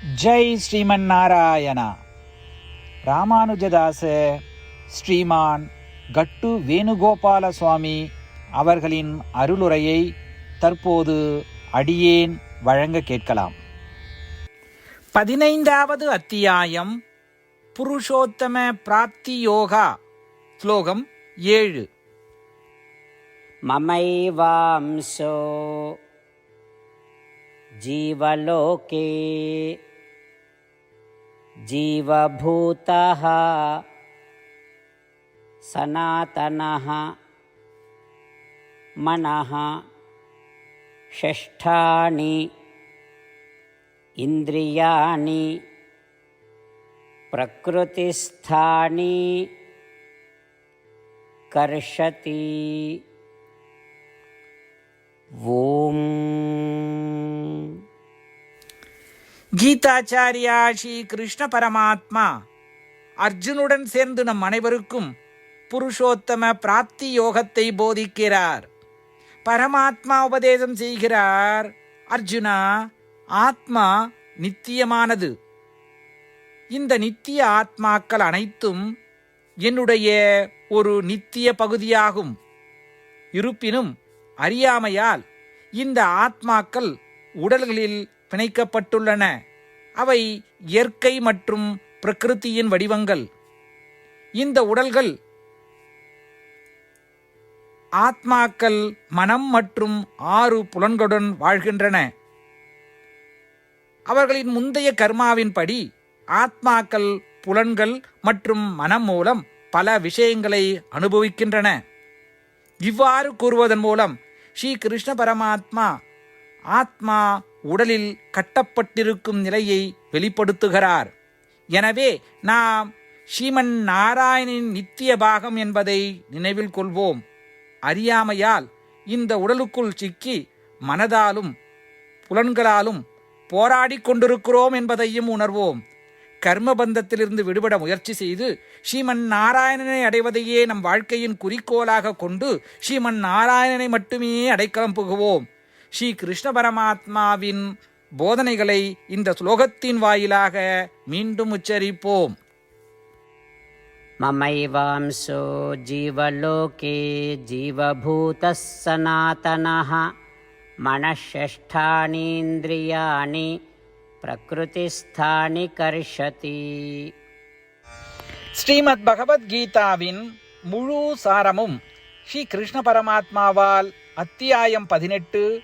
ஜெய் ஸ்ரீமன் நாராயணா ராமானுஜதாச ஸ்ரீமான் கட்டு வேணுகோபால சுவாமி அவர்களின் அருளுரையை தற்போது அடியேன் வழங்க கேட்கலாம். பதினைந்தாவது அத்தியாயம் புருஷோத்தம பிராப்தி யோகா ஸ்லோகம் ஏழு. மமைவாம்சோ ஜீவலோகே. जीवभूतः सनातनः मनः षष्ठानि इन्द्रियाणि प्रकृतिस्थानि कर्षति। ஓம் கீதாச்சாரியா ஸ்ரீ கிருஷ்ண பரமாத்மா. அர்ஜுனுடன் சேர்ந்து நம் அனைவருக்கும் புருஷோத்தம பிராப்தி யோகத்தை போதிக்கிறார். பரமாத்மா உபதேசம் செய்கிறார். அர்ஜுனா ஆத்மா நித்தியமானது. இந்த நித்திய ஆத்மாக்கள் அனைத்தும் என்னுடைய ஒரு நித்திய பகுதியாகும். இருப்பினும் அறியாமையால் இந்த ஆத்மாக்கள் உடல்களில் பிணைக்கப்பட்டுள்ளன. அவை இயற்கை மற்றும் பிரகிருதியின் வடிவங்கள். இந்த உடல்கள் ஆத்மாக்கள் மனம் மற்றும் ஆறு புலன்களுடன் வாழ்கின்றன. அவர்களின் முந்தைய கர்மாவின்படி ஆத்மாக்கள் புலன்கள் மற்றும் மனம் மூலம் பல விஷயங்களை அனுபவிக்கின்றன. இவ்வாறு கூறுவதன் மூலம் ஸ்ரீ கிருஷ்ண பரமாத்மா ஆத்மா உடலில் கட்டப்பட்டிருக்கும் நிலையை வெளிப்படுத்துகிறார். எனவே நாம் ஸ்ரீமன் நாராயணின் நித்திய பாகம் என்பதை நினைவில் கொள்வோம். அறியாமையால் இந்த உடலுக்குள் சிக்கி மனதாலும் புலன்களாலும் போராடிக் கொண்டிருக்கிறோம் என்பதையும் உணர்வோம். கர்மபந்தத்திலிருந்து விடுபட முயற்சி செய்து ஸ்ரீமன் நாராயணனை அடைவதையே நம் வாழ்க்கையின் குறிக்கோளாக கொண்டு ஸ்ரீமன் நாராயணனை மட்டுமே அடைக்கலம் புகுவோம். ஸ்ரீ கிருஷ்ண பரமாத்மாவின் போதனைகளை இந்த ஸ்லோகத்தின் வாயிலாக மீண்டும் உச்சரிப்போம் ममैवांशो जीवलोके जीवभूतः सनातनः मनःषष्ठानीन्द्रियाणि प्रकृतिस्थानि कर्षति ஸ்ரீமத் பகவத்கீதாவின் முழு சாரமும் ஸ்ரீ கிருஷ்ண பரமாத்மாவால் அத்தியாயம் பதினெட்டு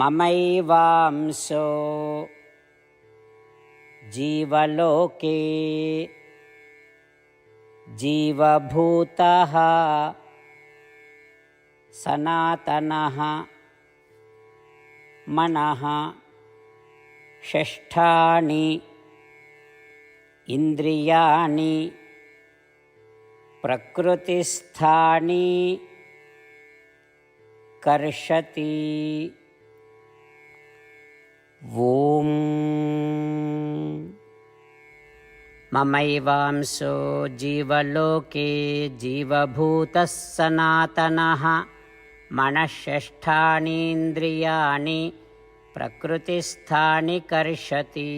ममैवांसो जीवलोके जीवभूतः सनातनः मनः षष्ठानि इन्द्रियाणि प्रकृतिस्थानि कर्षति ॐ ममैवांसो जीवलोके जीवभूतः सनातनः मनःषष्ठानीन्द्रियाणि प्रकृतिस्थानि कर्षति